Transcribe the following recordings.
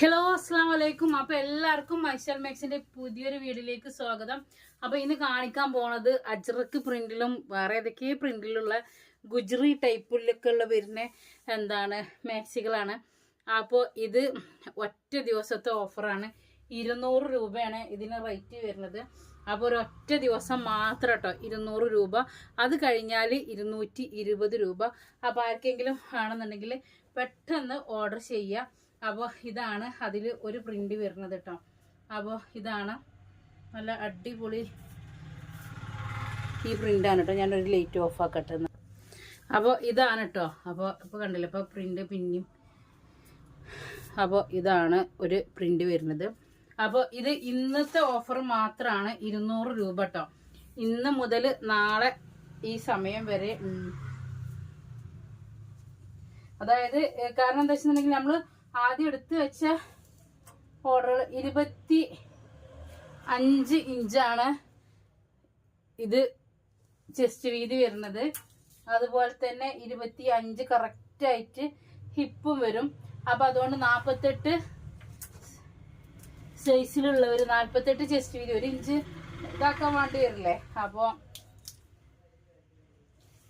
Hello അസ്സാം വലൈക്കും അപ്പൊ എല്ലാവർക്കും മൈഷൽ മാക്സിന്റെ പുതിയൊരു വീഡിയോയിലേക്ക് സ്വാഗതം. അപ്പൊ ഇന്ന് കാണിക്കാൻ പോണത് അജ്രക്ക് പ്രിന്റിലും വേറെ ഏതൊക്കെ പ്രിന്റിലുള്ള ഗുജറി ടൈപ്പിലൊക്കെ ഉള്ള വരുന്ന എന്താണ് മാക്സികളാണ്. അപ്പോൾ ഇത് ഒറ്റ ദിവസത്തെ ഓഫറാണ്. ഇരുന്നൂറ് രൂപയാണ് ഇതിന് റേറ്റ് വരുന്നത്. അപ്പോൾ ഒരൊറ്റ ദിവസം മാത്രം കേട്ടോ ഇരുന്നൂറ് രൂപ. അത് കഴിഞ്ഞാൽ ഇരുന്നൂറ്റി ഇരുപത് രൂപ. അപ്പോൾ ആർക്കെങ്കിലും ആണെന്നുണ്ടെങ്കിൽ പെട്ടെന്ന് ഓർഡർ ചെയ്യുക അപ്പോൾ ഇതാണ് അതിൽ ഒരു പ്രിന്റ് വരുന്നത് കേട്ടോ അപ്പോൾ ഇതാണ് നല്ല അടിപൊളി ഈ പ്രിന്റാണ് കേട്ടോ ഞാനൊരു ലൈറ്റ് ഓഫ് ആക്കട്ടെ അപ്പോൾ ഇതാണ് കേട്ടോ അപ്പോൾ ഇപ്പോൾ കണ്ടില്ല ഇപ്പോൾ പ്രിന്റ് പിന്നെയും. അപ്പോൾ ഇതാണ് ഒരു പ്രിന്റ് വരുന്നത്. അപ്പോൾ ഇത് ഇന്നത്തെ ഓഫർ മാത്രമാണ് ഇരുന്നൂറ് രൂപ കേട്ടോ ഇന്ന് മുതൽ നാളെ ഈ സമയം വരെ അതായത് കാരണം എന്താ വെച്ചിട്ടുണ്ടെങ്കിൽ നമ്മൾ ആദ്യം എടുത്ത് വെച്ച ഓർഡർ ഇരുപത്തി അഞ്ച് ഇഞ്ചാണ് ഇത് ചെസ്റ്റ് വീതി വരുന്നത്. അതുപോലെ തന്നെ ഇരുപത്തി അഞ്ച് കറക്റ്റായിട്ട് ഹിപ്പും വരും. അപ്പം അതുകൊണ്ട് നാൽപ്പത്തെട്ട് സൈസിലുള്ളവർ നാൽപ്പത്തെട്ട് ചെസ്റ്റ് വീതി ഒരു ഇഞ്ച് ഇതാക്കാൻ വേണ്ടി വരില്ലേ? അപ്പോൾ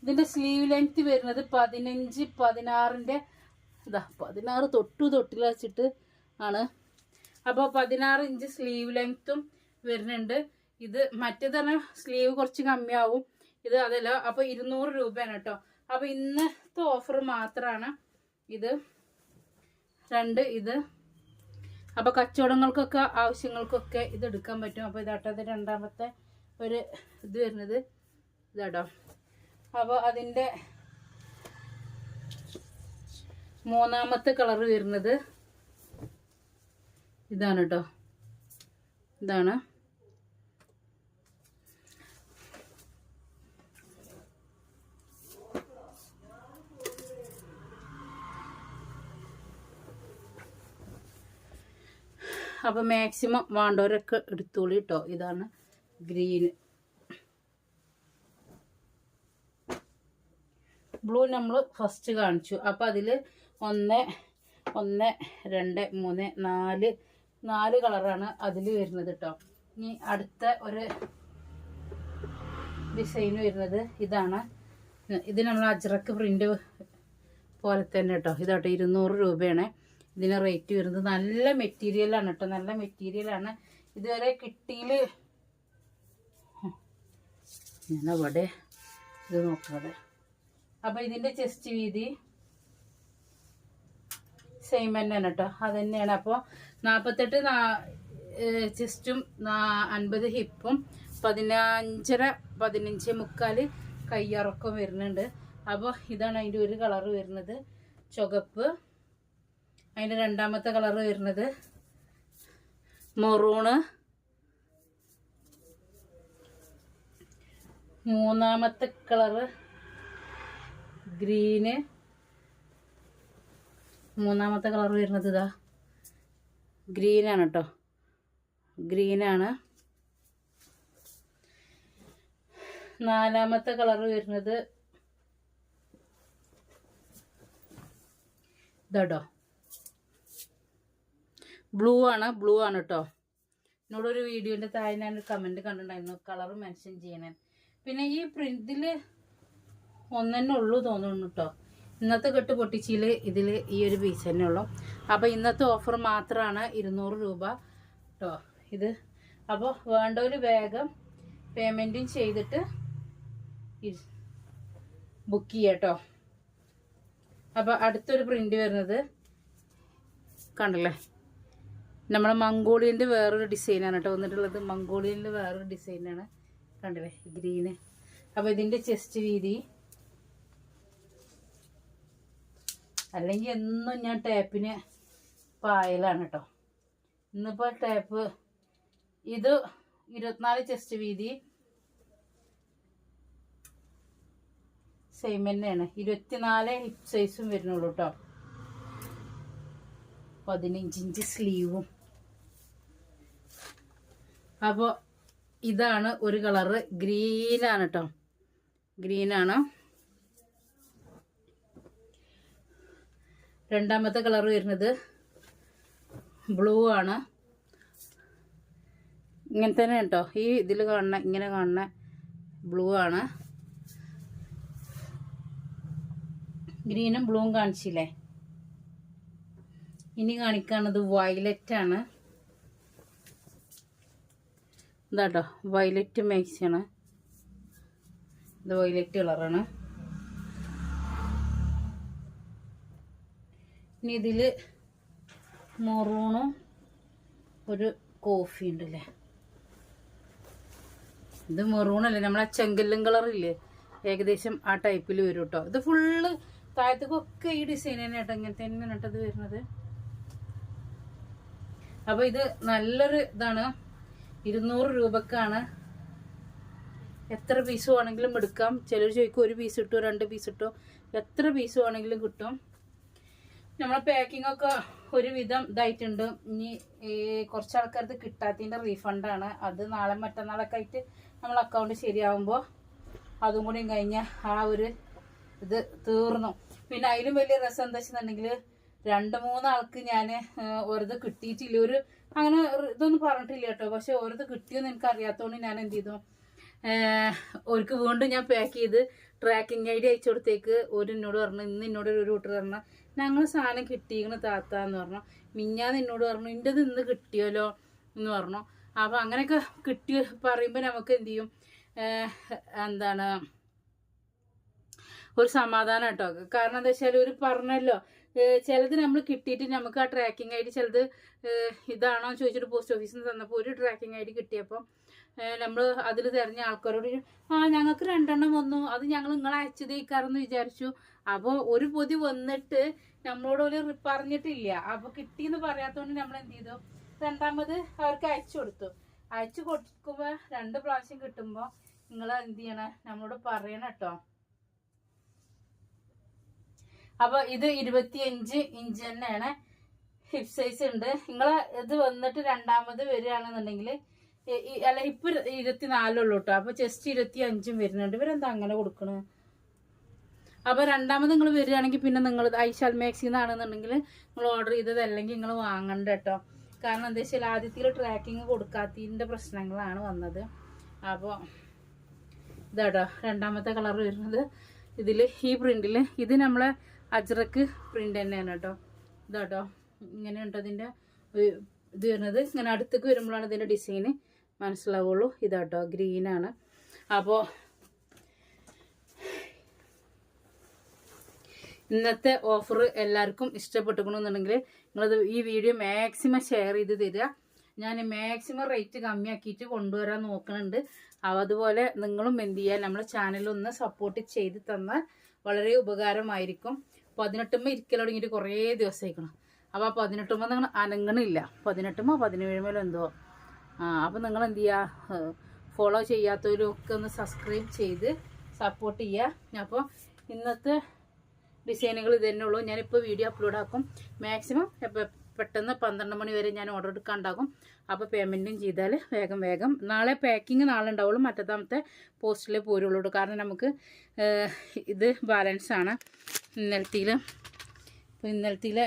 ഇതിന്റെ സ്ലീവ് ലെങ്ത് വരുന്നത് പതിനഞ്ച് പതിനാറിന്റെ ഇതാ പതിനാറ് തൊട്ടു തൊട്ടിൽ വെച്ചിട്ട് ആണ്. അപ്പോൾ പതിനാറ് ഇഞ്ച് സ്ലീവ് ലെങ്ത്തും വരുന്നുണ്ട്. ഇത് മറ്റേ തന്നെ സ്ലീവ് കുറച്ച് കമ്മിയാവും. ഇത് അതല്ല അപ്പോൾ ഇരുന്നൂറ് രൂപയാണ് കേട്ടോ. അപ്പോൾ ഇന്നത്തെ ഓഫർ മാത്രമാണ് ഇത്. രണ്ട് ഇത്. അപ്പോൾ കച്ചവടങ്ങൾക്കൊക്കെ ആവശ്യങ്ങൾക്കൊക്കെ ഇത് എടുക്കാൻ പറ്റും. അപ്പോൾ ഇതാട്ടത് രണ്ടാമത്തെ ഒരു ഇത് വരുന്നത്. ഇതാട്ടോ. അപ്പോൾ അതിന്റെ മൂന്നാമത്തെ കളർ വരുന്നത് ഇതാണ് കേട്ടോ ഇതാണ്. അപ്പോൾ മാക്സിമം വേണ്ടവരൊക്കെ എടുത്തോളി കേട്ടോ ഇതാണ് ഗ്രീന് ബ്ലൂ നമ്മൾ ഫസ്റ്റ് കാണിച്ചു. അപ്പോൾ അതിൽ ഒന്ന് ഒന്ന് രണ്ട് മൂന്ന് നാല്. നാല് കളറാണ് അതിൽ വരുന്നത് കേട്ടോ ഇനി അടുത്ത ഒരു ഡിസൈൻ വരുന്നത് ഇതാണ്. ഇത് നമ്മൾ അജ്രക്ക് പ്രിന്റ് പോലെ തന്നെ കേട്ടോ ഇതാട്ടോ ഇരുന്നൂറ് രൂപയാണ്. ഇതിന് റേറ്റ് വരുന്നത് നല്ല മെറ്റീരിയലാണ് കേട്ടോ നല്ല മെറ്റീരിയലാണ് ഇതുവരെ കിട്ടിയിൽ ഞാൻ അവിടെ ഇത് നോക്കാതെ അപ്പോൾ ഇതിന്റെ ചെസ്റ്റ് വീതി സെയിം തന്നെയാണ് കേട്ടോ അത് തന്നെയാണ് അപ്പോൾ നാൽപ്പത്തെട്ട് ചെസ്റ്റും അൻപത് ഹിപ്പും പതിനഞ്ചര പതിനഞ്ച് മുക്കാൽ കയ്യിറക്കം വരുന്നുണ്ട്. അപ്പോൾ ഇതാണ് അതിന്റെ ഒരു കളർ വരുന്നത്. ചുവപ്പ്. അതിന്റെ രണ്ടാമത്തെ കളർ വരുന്നത് മൊറൂണ് മൂന്നാമത്തെ കളറ് ഗ്രീന് മൂന്നാമത്തെ കളർ വരുന്നത് ഇതാ. ഗ്രീനാണ് കേട്ടോ ഗ്രീനാണ് നാലാമത്തെ കളർ വരുന്നത് ഇതാട്ടോ ബ്ലൂ ആണ് ബ്ലൂ ആണ് കേട്ടോ എന്നോടൊരു വീഡിയോന്റെ താഴെ ഞാൻ കമന്റ് കണ്ടിട്ടുണ്ടായിരുന്നു. കളർ മെൻഷൻ ചെയ്യണേ പിന്നെ ഈ പ്രിന്റിൽ ഒന്നെന്നെ ഉള്ളൂ തോന്നുന്നു കേട്ടോ ഇന്നത്തെ കെട്ട് പൊട്ടിച്ചിൽ ഇതിൽ ഈ ഒരു പീസ് തന്നെ ഉള്ളൂ. അപ്പോൾ ഇന്നത്തെ ഓഫർ മാത്രമാണ് ഇരുന്നൂറ് രൂപ. കേട്ടോ ഇത്. അപ്പോൾ വേണ്ടവർ വേഗം പേയ്മെന്റും ചെയ്തിട്ട് ബുക്ക് ചെയ്യാം കേട്ടോ അപ്പോൾ അടുത്തൊരു പ്രിന്റ് വരുന്നത് കണ്ടല്ലേ? നമ്മുടെ മംഗോളിയന്റെ വേറൊരു ഡിസൈനാണ് കേട്ടോ വന്നിട്ടുള്ളത് മംഗോളിയനിൽ വേറൊരു ഡിസൈനാണ് കണ്ടില്ലേ? ഗ്രീന് അപ്പോൾ ഇതിന്റെ ചെസ്റ്റ് വീതി അല്ലെങ്കിൽ എന്നും ഞാൻ ടാപ്പിന് പായലാണ് കേട്ടോ ഇന്നിപ്പോൾ ടാപ്പ് ഇത് ഇരുപത്തിനാല് ചെസ്റ്റ് വീതി സെയിം തന്നെയാണ്. ഇരുപത്തിനാല് ഹിപ് സൈസും വരുന്നുള്ളൂ കേട്ടോ പതിനഞ്ചിഞ്ച് സ്ലീവും അപ്പോൾ ഇതാണ് ഒരു കളറ് ഗ്രീനാണ് കേട്ടോ ഗ്രീനാണ് രണ്ടാമത്തെ കളർ വരുന്നത് ബ്ലൂ ആണ്. ഇങ്ങനെ തന്നെ കേട്ടോ. ഈ ഇതിൽ കാണുന്ന ഇങ്ങനെ കാണുന്ന ബ്ലൂ ആണ്. ഗ്രീനും ബ്ലൂവും കാണിച്ചില്ലേ? ഇനി കാണിക്കാണത് വയലറ്റ് ആണ്. ഇതാട്ടോ വയലറ്റ് മാക്സിയാണ്. ഇത് വയലറ്റ് കളറാണ്. ഇനി ഇതിൽ മൊറൂണും ഒരു കോഫി ഉണ്ടല്ലേ? ഇത് മെറൂണല്ലേ നമ്മളെ ചെങ്കല്ലും കളറില്ലേ ഏകദേശം ആ ടൈപ്പിൽ വരും കേട്ടോ ഇത് ഫുള്ള് താഴത്തേക്കൊക്കെ ഈ ഡിസൈൻ തന്നെ കേട്ടോ ഇങ്ങനെ തന്നെ കേട്ടത് വരുന്നത്. അപ്പൊ ഇത് നല്ലൊരു ഇതാണ്. ഇരുന്നൂറ് രൂപക്കാണ്. എത്ര പീസ് വേണമെങ്കിലും എടുക്കാം. ചിലർ ചോദിക്കും ഒരു പീസ് ഇട്ടോ രണ്ട് പീസ് ഇട്ടോ? എത്ര പീസ് വേണമെങ്കിലും കിട്ടും? നമ്മളെ പാക്കിംഗ് ഒക്കെ ഒരുവിധം ഇതായിട്ടുണ്ട്. ഇനി കുറച്ച് ആൾക്കാർക്ക് കിട്ടാത്തതിന്റെ റീഫണ്ടാണ് അത് നാളെ മറ്റന്നാളൊക്കെ ആയിട്ട് നമ്മൾ അക്കൗണ്ട് ശരിയാവുമ്പോൾ അതും കൂടി കഴിഞ്ഞ ആ ഒരു ഇത് തീർന്നു. പിന്നെ അതിലും വലിയ രസം എന്താ വെച്ചിട്ടുണ്ടെങ്കിൽ രണ്ട് മൂന്നാൾക്ക് ഞാൻ ഒരത് കിട്ടിയിട്ടില്ല. ഒരു അങ്ങനെ ഇതൊന്നും പറഞ്ഞിട്ടില്ല കേട്ടോ. പക്ഷെ ഒരത് കിട്ടിയെന്ന് എനിക്ക് അറിയാത്തതുകൊണ്ട് ഞാൻ എന്ത് ചെയ്തു? അവർക്ക് വീണ്ടും ഞാൻ പാക്ക് ചെയ്ത് ട്രാക്കിംഗ് ഐ ഡി അയച്ചു കൊടുത്തേക്ക്. ഒരു എന്നോട് പറഞ്ഞു ഇന്ന് എന്നോട് ഒരു കൂട്ടർ പറഞ്ഞു ഞങ്ങൾ സാധനം കിട്ടിയിരിക്കണ താത്ത എന്ന് പറഞ്ഞു. മിഞ്ഞാന്ന് എന്നോട് പറഞ്ഞു ഇന്റെത് ഇന്ന് കിട്ടിയല്ലോ എന്ന് പറഞ്ഞു. അപ്പം അങ്ങനെയൊക്കെ കിട്ടിയ പറയുമ്പോൾ നമുക്ക് എന്തു ചെയ്യും? എന്താണ്? ഒരു സമാധാനം കേട്ടോ. കാരണം എന്താ വെച്ചാൽ ഒരു പറഞ്ഞല്ലോ ചിലത് നമ്മൾ കിട്ടിയിട്ട് നമുക്ക് ആ ട്രാക്കിംഗ് ഐ ഡി ചിലത് ഇതാണോ എന്ന് ചോദിച്ചിട്ട് പോസ്റ്റ് ഓഫീസിൽ നിന്ന് തന്നപ്പോൾ ഒരു ട്രാക്കിംഗ് ഐ ഡി കിട്ടിയപ്പോൾ നമ്മൾ അതിൽ തിരഞ്ഞ ആൾക്കാരോട് ആ ഞങ്ങൾക്ക് രണ്ടെണ്ണം വന്നു. അത് ഞങ്ങൾ നിങ്ങളെ അയച്ചതേക്കാരെന്ന് വിചാരിച്ചു. അപ്പോൾ ഒരു പൊതി വന്നിട്ട് നമ്മളോട് ഒരു പറഞ്ഞിട്ടില്ല. അപ്പോൾ കിട്ടിയെന്ന് പറയാത്തതുകൊണ്ട് നമ്മൾ എന്ത് ചെയ്തു? രണ്ടാമത് അവർക്ക് അയച്ചു കൊടുത്തു. അയച്ചു കൊടുക്കുമ്പോൾ രണ്ട് പ്രാവശ്യം കിട്ടുമ്പോൾ നിങ്ങൾ എന്ത് ചെയ്യണം? നമ്മളോട് പറയണം കേട്ടോ അപ്പൊ ഇത് ഇരുപത്തിയഞ്ച് ഇഞ്ച് തന്നെയാണ്. ഹിപ് സൈസ് ഉണ്ട്. നിങ്ങൾ ഇത് വന്നിട്ട് രണ്ടാമത് വരികയാണെന്നുണ്ടെങ്കിൽ അല്ല ഇപ്പൊ ഇരുപത്തിനാലുള്ളൂ കേട്ടോ അപ്പൊ ചെസ്റ്റ് ഇരുപത്തി അഞ്ചും വരുന്നുണ്ട്. ഇവരെന്താ അങ്ങനെ കൊടുക്കണത് അപ്പൊ രണ്ടാമത് നിങ്ങൾ വരികയാണെങ്കിൽ പിന്നെ നിങ്ങൾ ഐശാൽ മാക്സിൽ നിന്നാണെന്നുണ്ടെങ്കിൽ നിങ്ങൾ ഓർഡർ ചെയ്തത് അല്ലെങ്കിൽ നിങ്ങൾ വാങ്ങണ്ട കേട്ടോ. കാരണം എന്താ വെച്ചാൽ ആദ്യത്തിൽ ട്രാക്കിങ് കൊടുക്കാത്തതിന്റെ പ്രശ്നങ്ങളാണ് വന്നത്. അപ്പോൾ ഇതാട്ടോ രണ്ടാമത്തെ കളർ വരുന്നത് ഇതിൽ ഈ പ്രിന്റിൽ ഇത് നമ്മളെ അജ്രക്ക് പ്രിന്റ് തന്നെയാണ് കേട്ടോ. ഇതാട്ടോ ഇങ്ങനെയുണ്ട് അതിന്റെ ഒരു ഇത് വരുന്നത്. ഇങ്ങനെ അടുത്തേക്ക് വരുമ്പോഴാണ് ഇതിന്റെ ഡിസൈന് മനസ്സിലാവുള്ളൂ. ഇതാട്ടോ ഗ്രീനാണ് അപ്പോൾ ഇന്നത്തെ ഓഫർ എല്ലാവർക്കും ഇഷ്ടപ്പെട്ടുക്കണമെന്നുണ്ടെങ്കിൽ നിങ്ങളത് ഈ വീഡിയോ മാക്സിമം ഷെയർ ചെയ്ത് തരിക. ഞാൻ മാക്സിമം റേറ്റ് കമ്മിയാക്കിയിട്ട് കൊണ്ടുവരാൻ നോക്കുന്നുണ്ട് അതുപോലെ നിങ്ങളും എന്ത് ചെയ്യുക നമ്മളെ ചാനലൊന്ന് സപ്പോർട്ട് ചെയ്ത് തന്നാൽ വളരെ ഉപകാരമായിരിക്കും. പതിനെട്ടുമ്പോൾ ഇരിക്കൽ തുടങ്ങിയിട്ട് കുറേ ദിവസമായിക്കണം. അപ്പോൾ ആ പതിനെട്ടുമ്പോൾ നിങ്ങൾ അനങ്ങണില്ല. പതിനെട്ടുമോ പതിനേഴുമേലോ എന്തോ. ആ അപ്പോൾ നിങ്ങൾ എന്ത് ചെയ്യുക ഫോളോ ചെയ്യാത്തവരും ഒക്കെ ഒന്ന് സബ്സ്ക്രൈബ് ചെയ്ത് സപ്പോർട്ട് ചെയ്യുക അപ്പോൾ ഇന്നത്തെ ഡിസൈനുകൾ ഇത് തന്നെ ഉള്ളൂ. ഞാനിപ്പോൾ വീഡിയോ അപ്ലോഡ് ആക്കും. മാക്സിമം പെട്ടെന്ന് പന്ത്രണ്ട് മണി വരെ ഞാൻ ഓർഡർ എടുക്കാൻ ഉണ്ടാകും. അപ്പോൾ പേയ്മെന്റും ചെയ്താൽ വേഗം വേഗം. നാളെ പാക്കിങ് നാളെ ഉണ്ടാവുള്ളൂ മറ്റത്താമത്തെ പോസ്റ്റിലേ പോരുള്ളൂ കാരണം നമുക്ക് ഇത് ബാലൻസ് ആണ്. ഇന്നലത്തിയിൽ ഇപ്പോൾ ഇന്നലത്തിൽ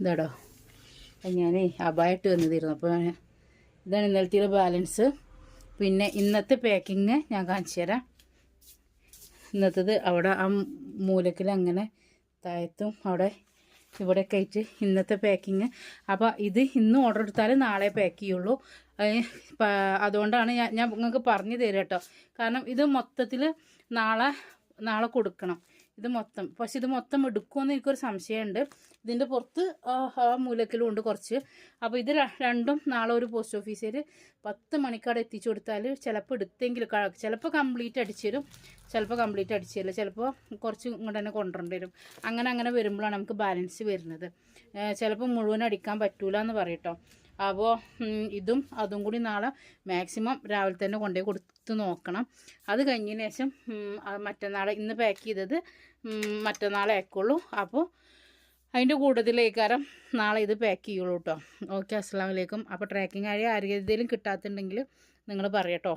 ഇതാടോ. ഞാൻ അബായിട്ട് വന്നതായിരുന്നു അപ്പോൾ ഇതാണ് ഇന്നലത്തിലെ ബാലൻസ് പിന്നെ ഇന്നത്തെ പാക്കിങ് ഞാൻ കാണിച്ചു തരാം. ഇന്നത്തത് അവിടെ ആ മൂലക്കിൽ അങ്ങനെ താഴത്തും അവിടെ ഇവിടെയൊക്കെ ആയിട്ട് ഇന്നത്തെ പാക്കിങ് അപ്പോൾ ഇത് ഇന്ന് ഓർഡർ എടുത്താൽ നാളെ പാക്ക് ചെയ്യുള്ളൂ. അതുകൊണ്ടാണ് ഞാൻ ഞാൻ നിങ്ങൾക്ക് പറഞ്ഞു തരാം കേട്ടോ. കാരണം ഇത് മൊത്തത്തിൽ നാളെ നാളെ കൊടുക്കണം. ഇത് മൊത്തം പക്ഷെ ഇത് മൊത്തം എടുക്കുമെന്ന് എനിക്കൊരു സംശയമുണ്ട്. ഇതിന്റെ പുറത്ത് ആ മൂലക്കിലും ഉണ്ട് കുറച്ച്. അപ്പോൾ ഇത് രണ്ടും നാളെ ഒരു പോസ്റ്റ് ഓഫീസിൽ പത്ത് മണിക്കാട് എത്തിച്ചു കൊടുത്താൽ ചിലപ്പോൾ എടുത്തെങ്കിൽ ചിലപ്പോൾ കംപ്ലീറ്റ് അടിച്ചു തരും ചിലപ്പോൾ കംപ്ലീറ്റ് അടിച്ചു തരില്ല ചിലപ്പോൾ കുറച്ച് ഇങ്ങോട്ട് തന്നെ കൊണ്ടുവരേണ്ടി വരും. അങ്ങനെ അങ്ങനെ വരുമ്പോഴാണ് നമുക്ക് ബാലൻസ് വരുന്നത്. ചിലപ്പോൾ മുഴുവൻ അടിക്കാൻ പറ്റൂല എന്ന് പറയട്ടോ. അപ്പോൾ ഇതും അതും കൂടി നാളെ മാക്സിമം രാവിലെ തന്നെ കൊണ്ടുപോയി കൊടുത്ത് നോക്കണം. അത് കഴിഞ്ഞതിന് ശേഷം മറ്റന്നാൾ ഇന്ന് പാക്ക് ചെയ്തത് മറ്റന്നാളെ ആക്കുള്ളൂ അപ്പോൾ അതിന്റെ കൂട്ടത്തിലേക്കാരം നാളെ ഇത് പാക്ക് ചെയ്യുള്ളൂ കേട്ടോ ഓക്കെ അസ്സാം വലൈക്കും അപ്പോൾ ട്രാക്കിംഗ് ആയി ആരെങ്കിലും കിട്ടാത്തുണ്ടെങ്കിൽ നിങ്ങൾ പറയട്ടോ